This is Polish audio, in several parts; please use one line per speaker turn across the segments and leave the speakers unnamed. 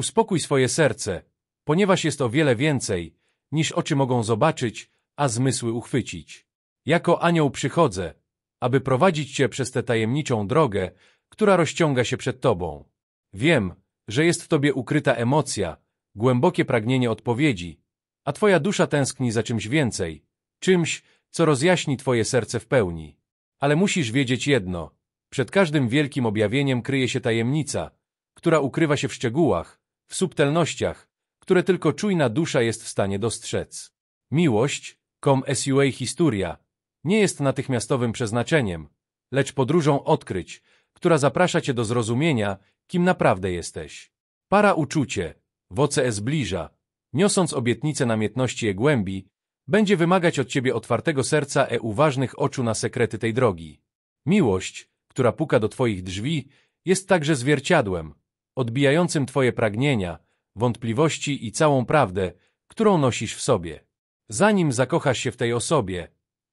Uspokój swoje serce, ponieważ jest o wiele więcej, niż oczy mogą zobaczyć, a zmysły uchwycić. Jako anioł przychodzę, aby prowadzić cię przez tę tajemniczą drogę, która rozciąga się przed tobą. Wiem, że jest w tobie ukryta emocja, głębokie pragnienie odpowiedzi, a twoja dusza tęskni za czymś więcej, czymś, co rozjaśni twoje serce w pełni. Ale musisz wiedzieć jedno. Przed każdym wielkim objawieniem kryje się tajemnica, która ukrywa się w szczegółach, w subtelnościach, które tylko czujna dusza jest w stanie dostrzec. Miłość, com sua historia, nie jest natychmiastowym przeznaczeniem, lecz podróżą odkryć, która zaprasza cię do zrozumienia, kim naprawdę jesteś. Para uczucie, woce e zbliża, niosąc obietnicę namiętności e głębi, będzie wymagać od ciebie otwartego serca e uważnych oczu na sekrety tej drogi. Miłość, która puka do twoich drzwi, jest także zwierciadłem, odbijającym twoje pragnienia, wątpliwości i całą prawdę, którą nosisz w sobie. Zanim zakochasz się w tej osobie,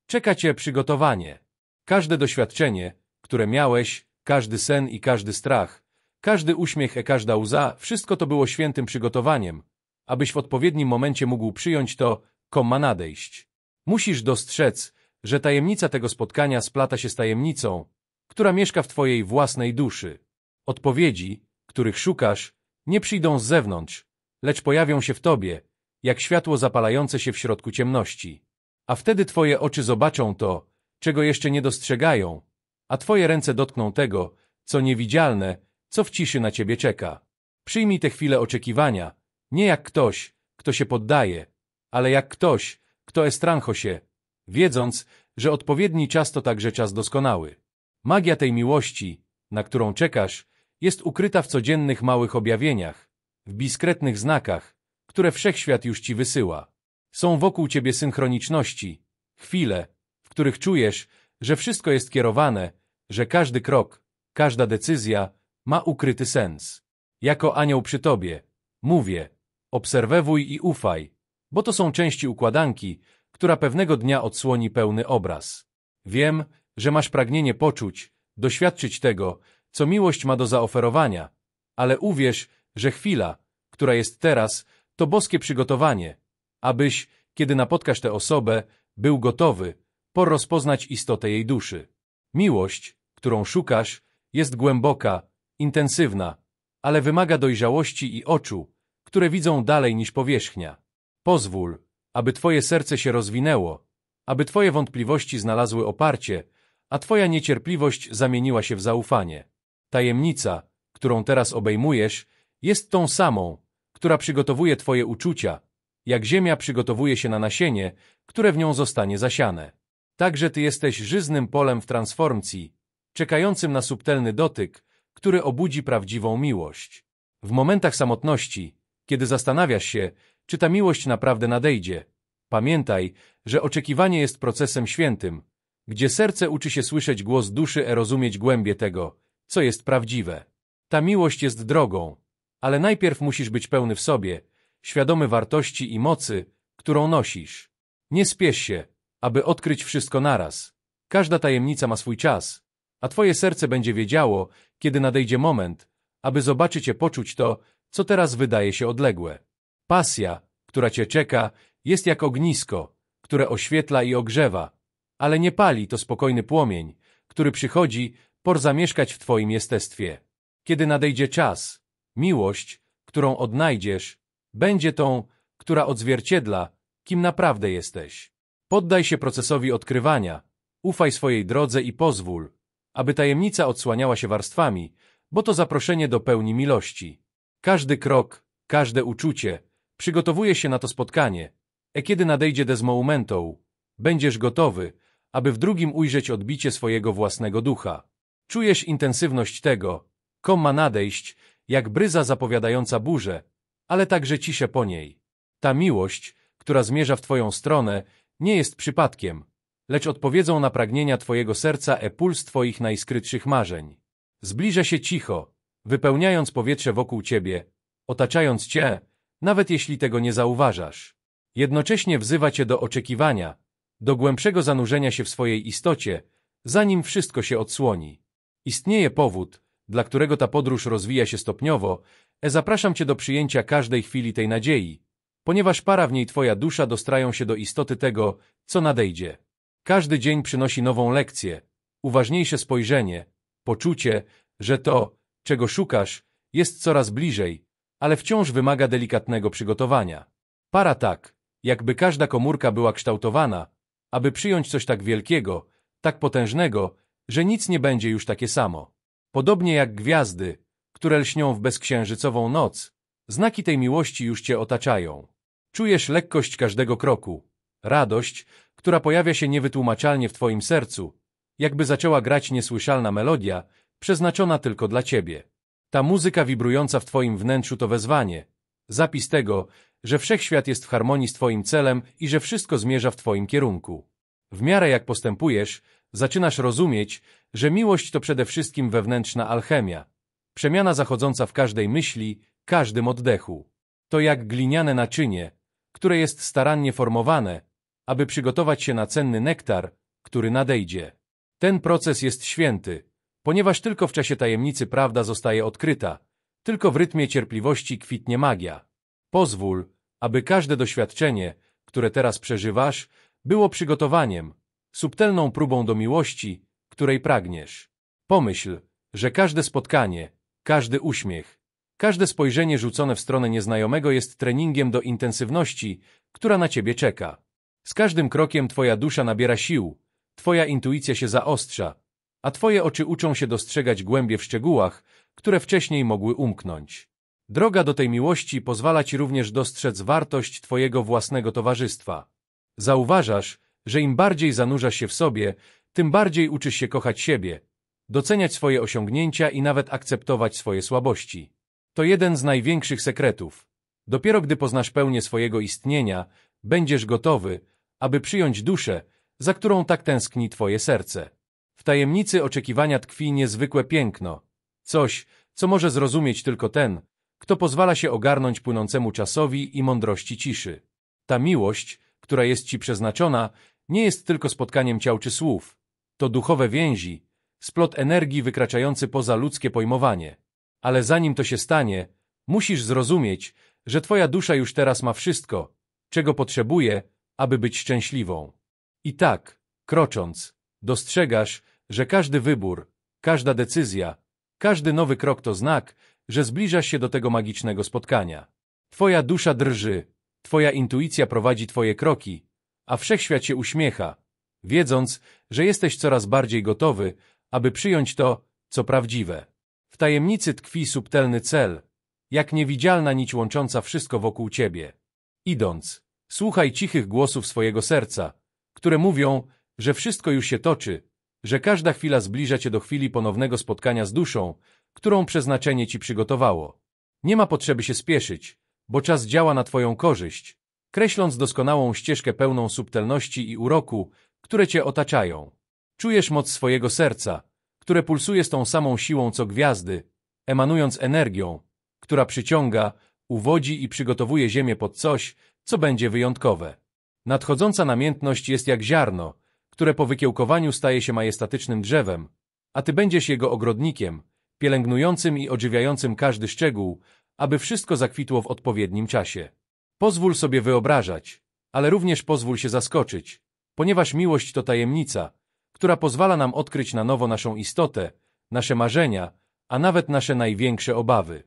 czeka cię przygotowanie. Każde doświadczenie, które miałeś, każdy sen i każdy strach, każdy uśmiech i każda łza, wszystko to było świętym przygotowaniem, abyś w odpowiednim momencie mógł przyjąć to, kom ma nadejść. Musisz dostrzec, że tajemnica tego spotkania splata się z tajemnicą, która mieszka w twojej własnej duszy. Odpowiedzi, których szukasz, nie przyjdą z zewnątrz, lecz pojawią się w tobie, jak światło zapalające się w środku ciemności. A wtedy twoje oczy zobaczą to, czego jeszcze nie dostrzegają, a twoje ręce dotkną tego, co niewidzialne, co w ciszy na ciebie czeka. Przyjmij tę chwilę oczekiwania, nie jak ktoś, kto się poddaje, ale jak ktoś, kto estrancho się, wiedząc, że odpowiedni czas to także czas doskonały. Magia tej miłości, na którą czekasz, jest ukryta w codziennych małych objawieniach, w biskretnych znakach, które wszechświat już ci wysyła. Są wokół ciebie synchroniczności, chwile, w których czujesz, że wszystko jest kierowane, że każdy krok, każda decyzja ma ukryty sens. Jako anioł przy tobie, mówię, obserwuj i ufaj, bo to są części układanki, która pewnego dnia odsłoni pełny obraz. Wiem, że masz pragnienie poczuć, doświadczyć tego, co miłość ma do zaoferowania, ale uwierz, że chwila, która jest teraz, to boskie przygotowanie, abyś, kiedy napotkasz tę osobę, był gotowy, por rozpoznać istotę jej duszy. Miłość, którą szukasz, jest głęboka, intensywna, ale wymaga dojrzałości i oczu, które widzą dalej niż powierzchnia. Pozwól, aby twoje serce się rozwinęło, aby twoje wątpliwości znalazły oparcie, a twoja niecierpliwość zamieniła się w zaufanie. Tajemnica, którą teraz obejmujesz, jest tą samą, która przygotowuje twoje uczucia, jak ziemia przygotowuje się na nasienie, które w nią zostanie zasiane. Także ty jesteś żyznym polem w transformacji, czekającym na subtelny dotyk, który obudzi prawdziwą miłość. W momentach samotności, kiedy zastanawiasz się, czy ta miłość naprawdę nadejdzie, pamiętaj, że oczekiwanie jest procesem świętym, gdzie serce uczy się słyszeć głos duszy i rozumieć głębie tego, co jest prawdziwe. Ta miłość jest drogą, ale najpierw musisz być pełny w sobie, świadomy wartości i mocy, którą nosisz. Nie spiesz się, aby odkryć wszystko naraz. Każda tajemnica ma swój czas, a twoje serce będzie wiedziało, kiedy nadejdzie moment, aby zobaczyć i poczuć to, co teraz wydaje się odległe. Pasja, która cię czeka, jest jak ognisko, które oświetla i ogrzewa, ale nie pali to spokojny płomień, który przychodzi, por zamieszkać w twoim jestestwie. Kiedy nadejdzie czas, miłość, którą odnajdziesz, będzie tą, która odzwierciedla, kim naprawdę jesteś. Poddaj się procesowi odkrywania, ufaj swojej drodze i pozwól, aby tajemnica odsłaniała się warstwami, bo to zaproszenie do pełni miłości. Każdy krok, każde uczucie przygotowuje się na to spotkanie, e kiedy nadejdzie des momentu, będziesz gotowy, aby w drugim ujrzeć odbicie swojego własnego ducha. Czujesz intensywność tego, kom ma nadejść, jak bryza zapowiadająca burzę, ale także ciszę po niej. Ta miłość, która zmierza w twoją stronę, nie jest przypadkiem, lecz odpowiedzą na pragnienia twojego serca e puls twoich najskrytszych marzeń. Zbliża się cicho, wypełniając powietrze wokół ciebie, otaczając cię, nawet jeśli tego nie zauważasz. Jednocześnie wzywa cię do oczekiwania, do głębszego zanurzenia się w swojej istocie, zanim wszystko się odsłoni. Istnieje powód, dla którego ta podróż rozwija się stopniowo, e zapraszam Cię do przyjęcia każdej chwili tej nadziei, ponieważ para w niej Twoja dusza dostrają się do istoty tego, co nadejdzie. Każdy dzień przynosi nową lekcję, uważniejsze spojrzenie, poczucie, że to, czego szukasz, jest coraz bliżej, ale wciąż wymaga delikatnego przygotowania. Para tak, jakby każda komórka była kształtowana, aby przyjąć coś tak wielkiego, tak potężnego, że nic nie będzie już takie samo. Podobnie jak gwiazdy, które lśnią w bezksiężycową noc, znaki tej miłości już cię otaczają. Czujesz lekkość każdego kroku, radość, która pojawia się niewytłumaczalnie w twoim sercu, jakby zaczęła grać niesłyszalna melodia, przeznaczona tylko dla ciebie. Ta muzyka wibrująca w twoim wnętrzu to wezwanie, zapis tego, że wszechświat jest w harmonii z twoim celem i że wszystko zmierza w twoim kierunku. W miarę jak postępujesz, zaczynasz rozumieć, że miłość to przede wszystkim wewnętrzna alchemia, przemiana zachodząca w każdej myśli, każdym oddechu. To jak gliniane naczynie, które jest starannie formowane, aby przygotować się na cenny nektar, który nadejdzie. Ten proces jest święty, ponieważ tylko w czasie tajemnicy prawda zostaje odkryta, tylko w rytmie cierpliwości kwitnie magia. Pozwól, aby każde doświadczenie, które teraz przeżywasz, było przygotowaniem, subtelną próbą do miłości, której pragniesz. Pomyśl, że każde spotkanie, każdy uśmiech, każde spojrzenie rzucone w stronę nieznajomego jest treningiem do intensywności, która na ciebie czeka. Z każdym krokiem twoja dusza nabiera sił, twoja intuicja się zaostrza, a twoje oczy uczą się dostrzegać głębie w szczegółach, które wcześniej mogły umknąć. Droga do tej miłości pozwala ci również dostrzec wartość twojego własnego towarzystwa. Zauważasz, że im bardziej zanurzasz się w sobie, tym bardziej uczysz się kochać siebie, doceniać swoje osiągnięcia i nawet akceptować swoje słabości. To jeden z największych sekretów. Dopiero gdy poznasz pełnię swojego istnienia, będziesz gotowy, aby przyjąć duszę, za którą tak tęskni twoje serce. W tajemnicy oczekiwania tkwi niezwykłe piękno, coś, co może zrozumieć tylko ten, kto pozwala się ogarnąć płynącemu czasowi i mądrości ciszy. Ta miłość, która jest ci przeznaczona, nie jest tylko spotkaniem ciał czy słów. To duchowe więzi, splot energii wykraczający poza ludzkie pojmowanie. Ale zanim to się stanie, musisz zrozumieć, że twoja dusza już teraz ma wszystko, czego potrzebuje, aby być szczęśliwą. I tak, krocząc, dostrzegasz, że każdy wybór, każda decyzja, każdy nowy krok to znak, że zbliżasz się do tego magicznego spotkania. Twoja dusza drży, twoja intuicja prowadzi twoje kroki, a wszechświat się uśmiecha, wiedząc, że jesteś coraz bardziej gotowy, aby przyjąć to, co prawdziwe. W tajemnicy tkwi subtelny cel, jak niewidzialna nić łącząca wszystko wokół ciebie. Idąc, słuchaj cichych głosów swojego serca, które mówią, że wszystko już się toczy, że każda chwila zbliża cię do chwili ponownego spotkania z duszą, którą przeznaczenie ci przygotowało. Nie ma potrzeby się spieszyć, bo czas działa na twoją korzyść, kreśląc doskonałą ścieżkę pełną subtelności i uroku, które cię otaczają. Czujesz moc swojego serca, które pulsuje z tą samą siłą co gwiazdy, emanując energią, która przyciąga, uwodzi i przygotowuje ziemię pod coś, co będzie wyjątkowe. Nadchodząca namiętność jest jak ziarno, które po wykiełkowaniu staje się majestatycznym drzewem, a ty będziesz jego ogrodnikiem, pielęgnującym i odżywiającym każdy szczegół, aby wszystko zakwitło w odpowiednim czasie. Pozwól sobie wyobrażać, ale również pozwól się zaskoczyć, ponieważ miłość to tajemnica, która pozwala nam odkryć na nowo naszą istotę, nasze marzenia, a nawet nasze największe obawy.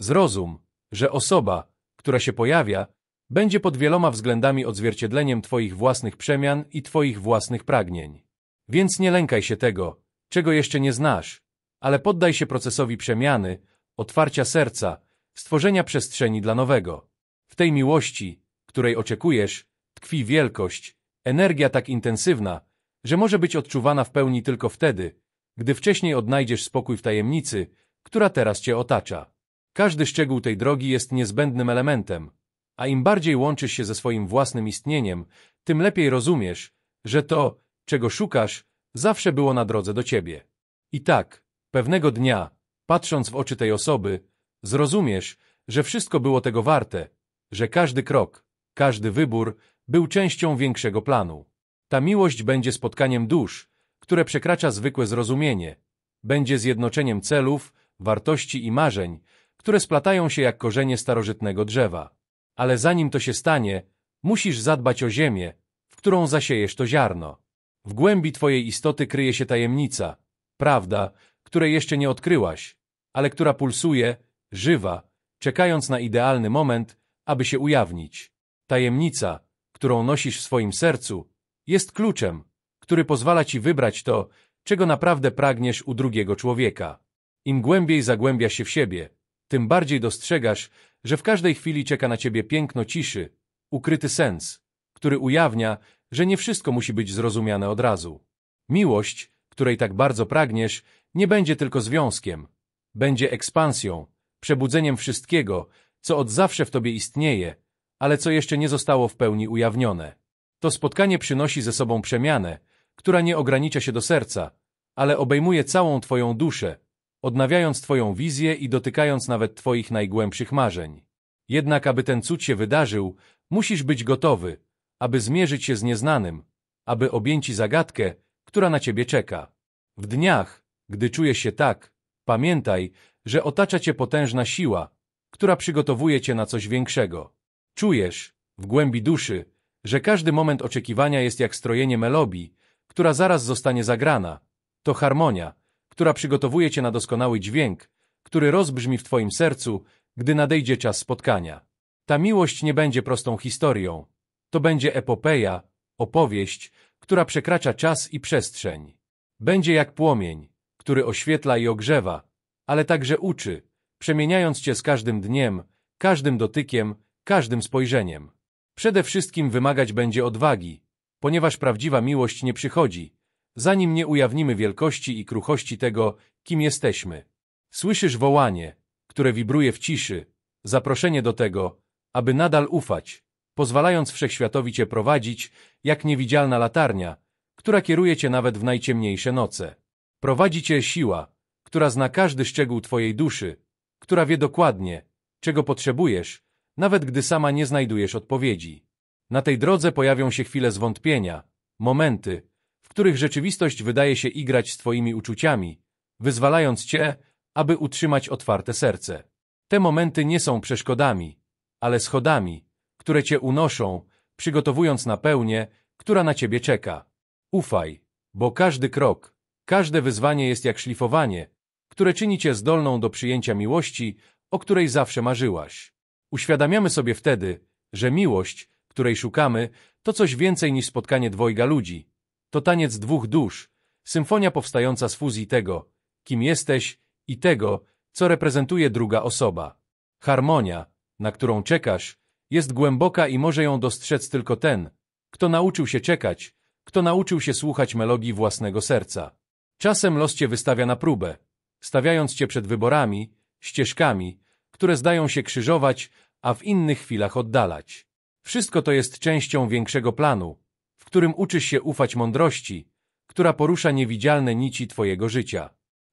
Zrozum, że osoba, która się pojawia, będzie pod wieloma względami odzwierciedleniem Twoich własnych przemian i Twoich własnych pragnień. Więc nie lękaj się tego, czego jeszcze nie znasz, ale poddaj się procesowi przemiany, otwarcia serca, stworzenia przestrzeni dla nowego. W tej miłości, której oczekujesz, tkwi wielkość, energia tak intensywna, że może być odczuwana w pełni tylko wtedy, gdy wcześniej odnajdziesz spokój w tajemnicy, która teraz cię otacza. Każdy szczegół tej drogi jest niezbędnym elementem, a im bardziej łączysz się ze swoim własnym istnieniem, tym lepiej rozumiesz, że to, czego szukasz, zawsze było na drodze do ciebie. I tak, pewnego dnia, patrząc w oczy tej osoby, zrozumiesz, że wszystko było tego warte, że każdy krok, każdy wybór był częścią większego planu. Ta miłość będzie spotkaniem dusz, które przekracza zwykłe zrozumienie, będzie zjednoczeniem celów, wartości i marzeń, które splatają się jak korzenie starożytnego drzewa. Ale zanim to się stanie, musisz zadbać o ziemię, w którą zasiejesz to ziarno. W głębi twojej istoty kryje się tajemnica, prawda, której jeszcze nie odkryłaś, ale która pulsuje, żywa, czekając na idealny moment, aby się ujawnić. Tajemnica, którą nosisz w swoim sercu, jest kluczem, który pozwala ci wybrać to, czego naprawdę pragniesz u drugiego człowieka. Im głębiej zagłębia się w siebie, tym bardziej dostrzegasz, że w każdej chwili czeka na ciebie piękno ciszy, ukryty sens, który ujawnia, że nie wszystko musi być zrozumiane od razu. Miłość, której tak bardzo pragniesz, nie będzie tylko związkiem. Będzie ekspansją, przebudzeniem wszystkiego, co od zawsze w tobie istnieje, ale co jeszcze nie zostało w pełni ujawnione. To spotkanie przynosi ze sobą przemianę, która nie ogranicza się do serca, ale obejmuje całą twoją duszę, odnawiając twoją wizję i dotykając nawet twoich najgłębszych marzeń. Jednak aby ten cud się wydarzył, musisz być gotowy, aby zmierzyć się z nieznanym, aby objęci zagadkę, która na ciebie czeka. W dniach, gdy czujesz się tak, pamiętaj, że otacza cię potężna siła, która przygotowuje cię na coś większego. Czujesz, w głębi duszy, że każdy moment oczekiwania jest jak strojenie melodii, która zaraz zostanie zagrana. To harmonia, która przygotowuje cię na doskonały dźwięk, który rozbrzmi w twoim sercu, gdy nadejdzie czas spotkania. Ta miłość nie będzie prostą historią. To będzie epopeja, opowieść, która przekracza czas i przestrzeń. Będzie jak płomień, który oświetla i ogrzewa, ale także uczy, przemieniając cię z każdym dniem, każdym dotykiem, każdym spojrzeniem. Przede wszystkim wymagać będzie odwagi, ponieważ prawdziwa miłość nie przychodzi, zanim nie ujawnimy wielkości i kruchości tego, kim jesteśmy. Słyszysz wołanie, które wibruje w ciszy, zaproszenie do tego, aby nadal ufać, pozwalając wszechświatowi cię prowadzić, jak niewidzialna latarnia, która kieruje cię nawet w najciemniejsze noce. Prowadzi cię siła, która zna każdy szczegół twojej duszy, która wie dokładnie, czego potrzebujesz, nawet gdy sama nie znajdujesz odpowiedzi. Na tej drodze pojawią się chwile zwątpienia, momenty, w których rzeczywistość wydaje się igrać z twoimi uczuciami, wyzwalając cię, aby utrzymać otwarte serce. Te momenty nie są przeszkodami, ale schodami, które cię unoszą, przygotowując na pełnię, która na ciebie czeka. Ufaj, bo każdy krok, każde wyzwanie jest jak szlifowanie, które czyni cię zdolną do przyjęcia miłości, o której zawsze marzyłaś. Uświadamiamy sobie wtedy, że miłość, której szukamy, to coś więcej niż spotkanie dwojga ludzi. To taniec dwóch dusz, symfonia powstająca z fuzji tego, kim jesteś i tego, co reprezentuje druga osoba. Harmonia, na którą czekasz, jest głęboka i może ją dostrzec tylko ten, kto nauczył się czekać, kto nauczył się słuchać melodii własnego serca. Czasem los cię wystawia na próbę, stawiając cię przed wyborami, ścieżkami, które zdają się krzyżować, a w innych chwilach oddalać. Wszystko to jest częścią większego planu, w którym uczysz się ufać mądrości, która porusza niewidzialne nici twojego życia.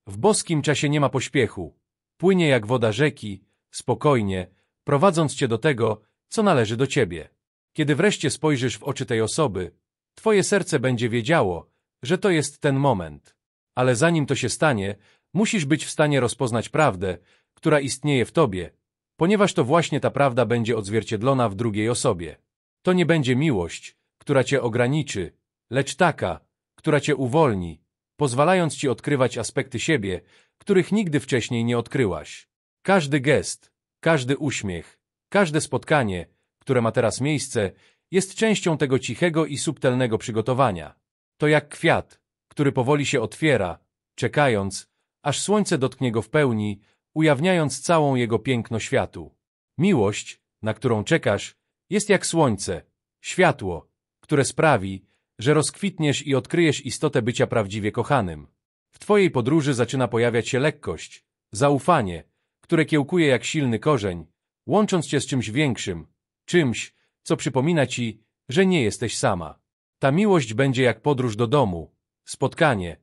W boskim czasie nie ma pośpiechu. Płynie jak woda rzeki, spokojnie, prowadząc cię do tego, co należy do ciebie. Kiedy wreszcie spojrzysz w oczy tej osoby, twoje serce będzie wiedziało, że to jest ten moment. Ale zanim to się stanie, musisz być w stanie rozpoznać prawdę, która istnieje w tobie, ponieważ to właśnie ta prawda będzie odzwierciedlona w drugiej osobie. To nie będzie miłość, która cię ograniczy, lecz taka, która cię uwolni, pozwalając ci odkrywać aspekty siebie, których nigdy wcześniej nie odkryłaś. Każdy gest, każdy uśmiech, każde spotkanie, które ma teraz miejsce, jest częścią tego cichego i subtelnego przygotowania. To jak kwiat, który powoli się otwiera, czekając, aż słońce dotknie go w pełni, ujawniając całą jego piękno światu. Miłość, na którą czekasz, jest jak słońce, światło, które sprawi, że rozkwitniesz i odkryjesz istotę bycia prawdziwie kochanym. W twojej podróży zaczyna pojawiać się lekkość, zaufanie, które kiełkuje jak silny korzeń, łącząc cię z czymś większym, czymś, co przypomina ci, że nie jesteś sama. Ta miłość będzie jak podróż do domu, spotkanie,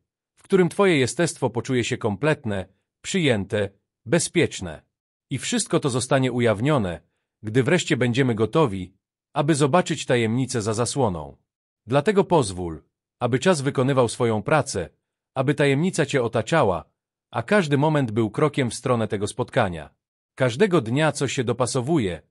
którym twoje jestestwo poczuje się kompletne, przyjęte, bezpieczne. I wszystko to zostanie ujawnione, gdy wreszcie będziemy gotowi, aby zobaczyć tajemnicę za zasłoną. Dlatego pozwól, aby czas wykonywał swoją pracę, aby tajemnica cię otaczała, a każdy moment był krokiem w stronę tego spotkania. Każdego dnia coś się dopasowuje,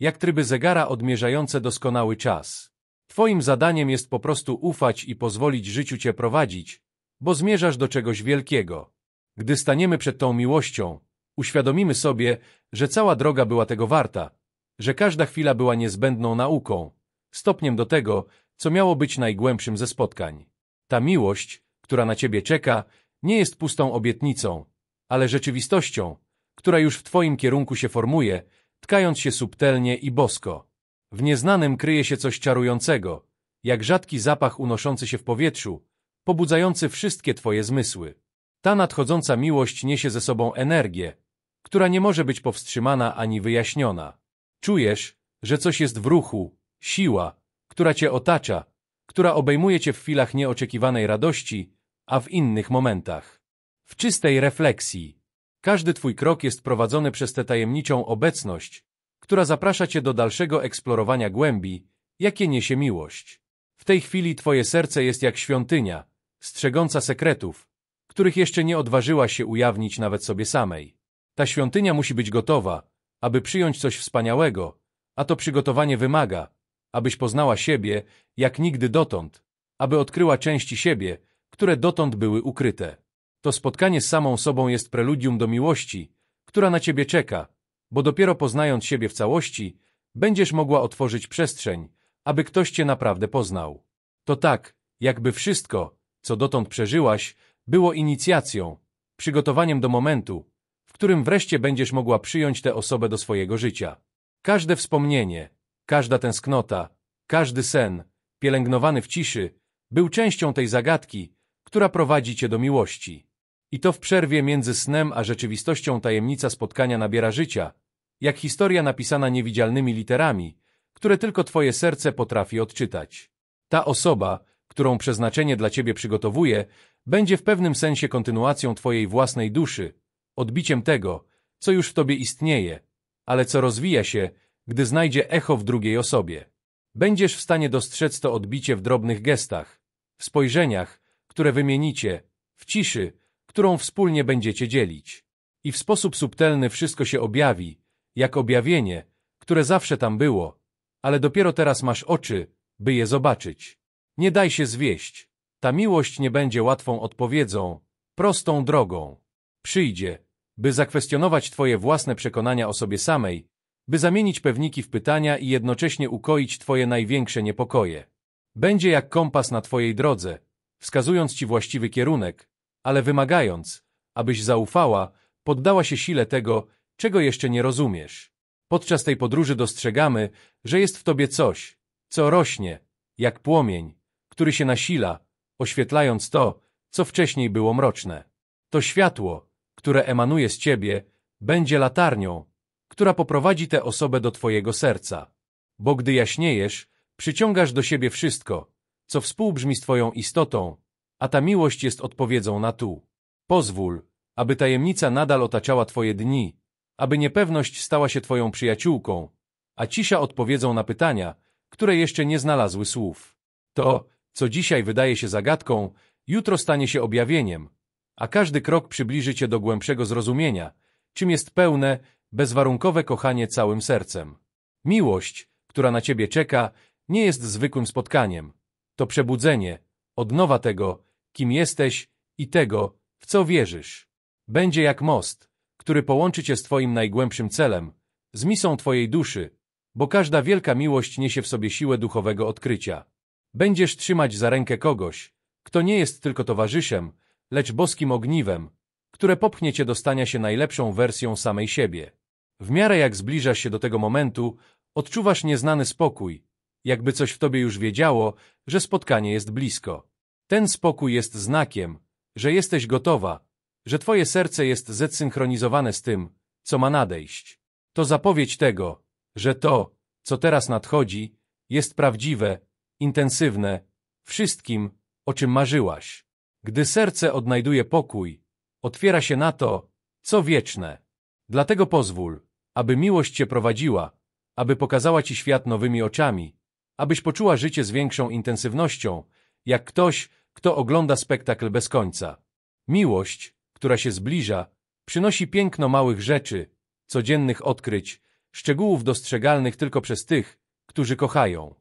jak tryby zegara odmierzające doskonały czas. Twoim zadaniem jest po prostu ufać i pozwolić życiu cię prowadzić, bo zmierzasz do czegoś wielkiego. Gdy staniemy przed tą miłością, uświadomimy sobie, że cała droga była tego warta, że każda chwila była niezbędną nauką, stopniem do tego, co miało być najgłębszym ze spotkań. Ta miłość, która na ciebie czeka, nie jest pustą obietnicą, ale rzeczywistością, która już w twoim kierunku się formuje, tkając się subtelnie i bosko. W nieznanym kryje się coś czarującego, jak rzadki zapach unoszący się w powietrzu, pobudzający wszystkie twoje zmysły. Ta nadchodząca miłość niesie ze sobą energię, która nie może być powstrzymana ani wyjaśniona. Czujesz, że coś jest w ruchu, siła, która cię otacza, która obejmuje cię w chwilach nieoczekiwanej radości, a w innych momentach. W czystej refleksji. Każdy twój krok jest prowadzony przez tę tajemniczą obecność, która zaprasza cię do dalszego eksplorowania głębi, jakie niesie miłość. W tej chwili twoje serce jest jak świątynia, strzegąca sekretów, których jeszcze nie odważyła się ujawnić nawet sobie samej. Ta świątynia musi być gotowa, aby przyjąć coś wspaniałego, a to przygotowanie wymaga, abyś poznała siebie jak nigdy dotąd, aby odkryła części siebie, które dotąd były ukryte. To spotkanie z samą sobą jest preludium do miłości, która na ciebie czeka, bo dopiero poznając siebie w całości, będziesz mogła otworzyć przestrzeń, aby ktoś cię naprawdę poznał. To tak, jakby wszystko, co dotąd przeżyłaś, było inicjacją, przygotowaniem do momentu, w którym wreszcie będziesz mogła przyjąć tę osobę do swojego życia. Każde wspomnienie, każda tęsknota, każdy sen, pielęgnowany w ciszy, był częścią tej zagadki, która prowadzi cię do miłości. I to w przerwie między snem a rzeczywistością tajemnica spotkania nabiera życia, jak historia napisana niewidzialnymi literami, które tylko twoje serce potrafi odczytać. Ta osoba, którą przeznaczenie dla ciebie przygotowuje, będzie w pewnym sensie kontynuacją twojej własnej duszy, odbiciem tego, co już w tobie istnieje, ale co rozwija się, gdy znajdzie echo w drugiej osobie. Będziesz w stanie dostrzec to odbicie w drobnych gestach, w spojrzeniach, które wymienicie, w ciszy, którą wspólnie będziecie dzielić. I w sposób subtelny wszystko się objawi, jak objawienie, które zawsze tam było, ale dopiero teraz masz oczy, by je zobaczyć. Nie daj się zwieść. Ta miłość nie będzie łatwą odpowiedzią, prostą drogą. Przyjdzie, by zakwestionować twoje własne przekonania o sobie samej, by zamienić pewniki w pytania i jednocześnie ukoić twoje największe niepokoje. Będzie jak kompas na twojej drodze, wskazując ci właściwy kierunek, ale wymagając, abyś zaufała, poddała się sile tego, czego jeszcze nie rozumiesz. Podczas tej podróży dostrzegamy, że jest w tobie coś, co rośnie, jak płomień, który się nasila, oświetlając to, co wcześniej było mroczne. To światło, które emanuje z ciebie, będzie latarnią, która poprowadzi tę osobę do twojego serca. Bo gdy jaśniejesz, przyciągasz do siebie wszystko, co współbrzmi z twoją istotą, a ta miłość jest odpowiedzią na tu. Pozwól, aby tajemnica nadal otaczała twoje dni, aby niepewność stała się twoją przyjaciółką, a cisza odpowiedzą na pytania, które jeszcze nie znalazły słów. To, co dzisiaj wydaje się zagadką, jutro stanie się objawieniem, a każdy krok przybliży cię do głębszego zrozumienia, czym jest pełne, bezwarunkowe kochanie całym sercem. Miłość, która na ciebie czeka, nie jest zwykłym spotkaniem. To przebudzenie, odnowa tego, kim jesteś i tego, w co wierzysz. Będzie jak most, który połączy cię z twoim najgłębszym celem, z misą twojej duszy, bo każda wielka miłość niesie w sobie siłę duchowego odkrycia. Będziesz trzymać za rękę kogoś, kto nie jest tylko towarzyszem, lecz boskim ogniwem, które popchnie cię do stania się najlepszą wersją samej siebie. W miarę jak zbliżasz się do tego momentu, odczuwasz nieznany spokój, jakby coś w tobie już wiedziało, że spotkanie jest blisko. Ten spokój jest znakiem, że jesteś gotowa, że twoje serce jest zesynchronizowane z tym, co ma nadejść. To zapowiedź tego, że to, co teraz nadchodzi, jest prawdziwe, intensywne, wszystkim, o czym marzyłaś. Gdy serce odnajduje pokój, otwiera się na to, co wieczne. Dlatego pozwól, aby miłość cię prowadziła, aby pokazała ci świat nowymi oczami, abyś poczuła życie z większą intensywnością, jak ktoś, kto ogląda spektakl bez końca. Miłość, która się zbliża, przynosi piękno małych rzeczy, codziennych odkryć, szczegółów dostrzegalnych tylko przez tych, którzy kochają.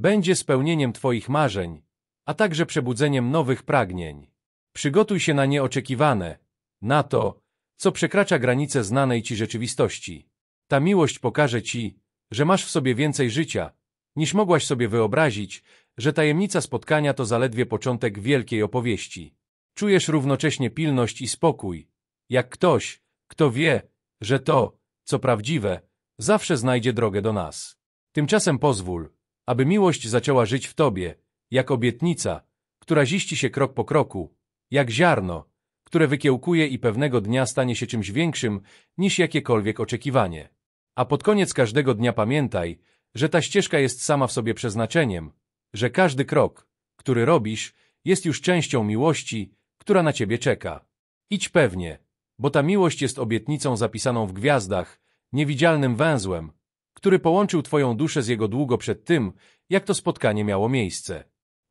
Będzie spełnieniem Twoich marzeń, a także przebudzeniem nowych pragnień. Przygotuj się na nieoczekiwane, na to, co przekracza granice znanej Ci rzeczywistości. Ta miłość pokaże Ci, że masz w sobie więcej życia, niż mogłaś sobie wyobrazić, że tajemnica spotkania to zaledwie początek wielkiej opowieści. Czujesz równocześnie pilność i spokój, jak ktoś, kto wie, że to, co prawdziwe, zawsze znajdzie drogę do nas. Tymczasem pozwól, aby miłość zaczęła żyć w tobie, jak obietnica, która ziści się krok po kroku, jak ziarno, które wykiełkuje i pewnego dnia stanie się czymś większym niż jakiekolwiek oczekiwanie. A pod koniec każdego dnia pamiętaj, że ta ścieżka jest sama w sobie przeznaczeniem, że każdy krok, który robisz, jest już częścią miłości, która na ciebie czeka. Idź pewnie, bo ta miłość jest obietnicą zapisaną w gwiazdach, niewidzialnym węzłem, który połączył twoją duszę z jego długo przed tym, jak to spotkanie miało miejsce.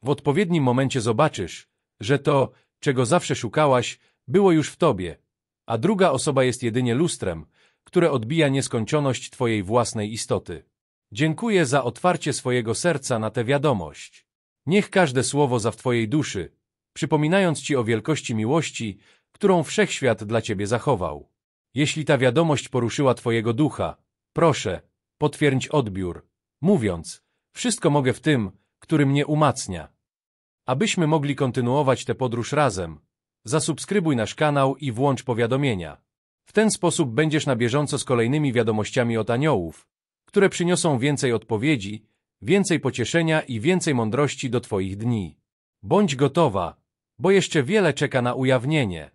W odpowiednim momencie zobaczysz, że to, czego zawsze szukałaś, było już w tobie, a druga osoba jest jedynie lustrem, które odbija nieskończoność twojej własnej istoty. Dziękuję za otwarcie swojego serca na tę wiadomość. Niech każde słowo za w twojej duszy, przypominając ci o wielkości miłości, którą wszechświat dla ciebie zachował. Jeśli ta wiadomość poruszyła twojego ducha, proszę, potwierdź odbiór, mówiąc, wszystko mogę w tym, który mnie umacnia. Abyśmy mogli kontynuować tę podróż razem, zasubskrybuj nasz kanał i włącz powiadomienia. W ten sposób będziesz na bieżąco z kolejnymi wiadomościami od aniołów, które przyniosą więcej odpowiedzi, więcej pocieszenia i więcej mądrości do Twoich dni. Bądź gotowa, bo jeszcze wiele czeka na ujawnienie.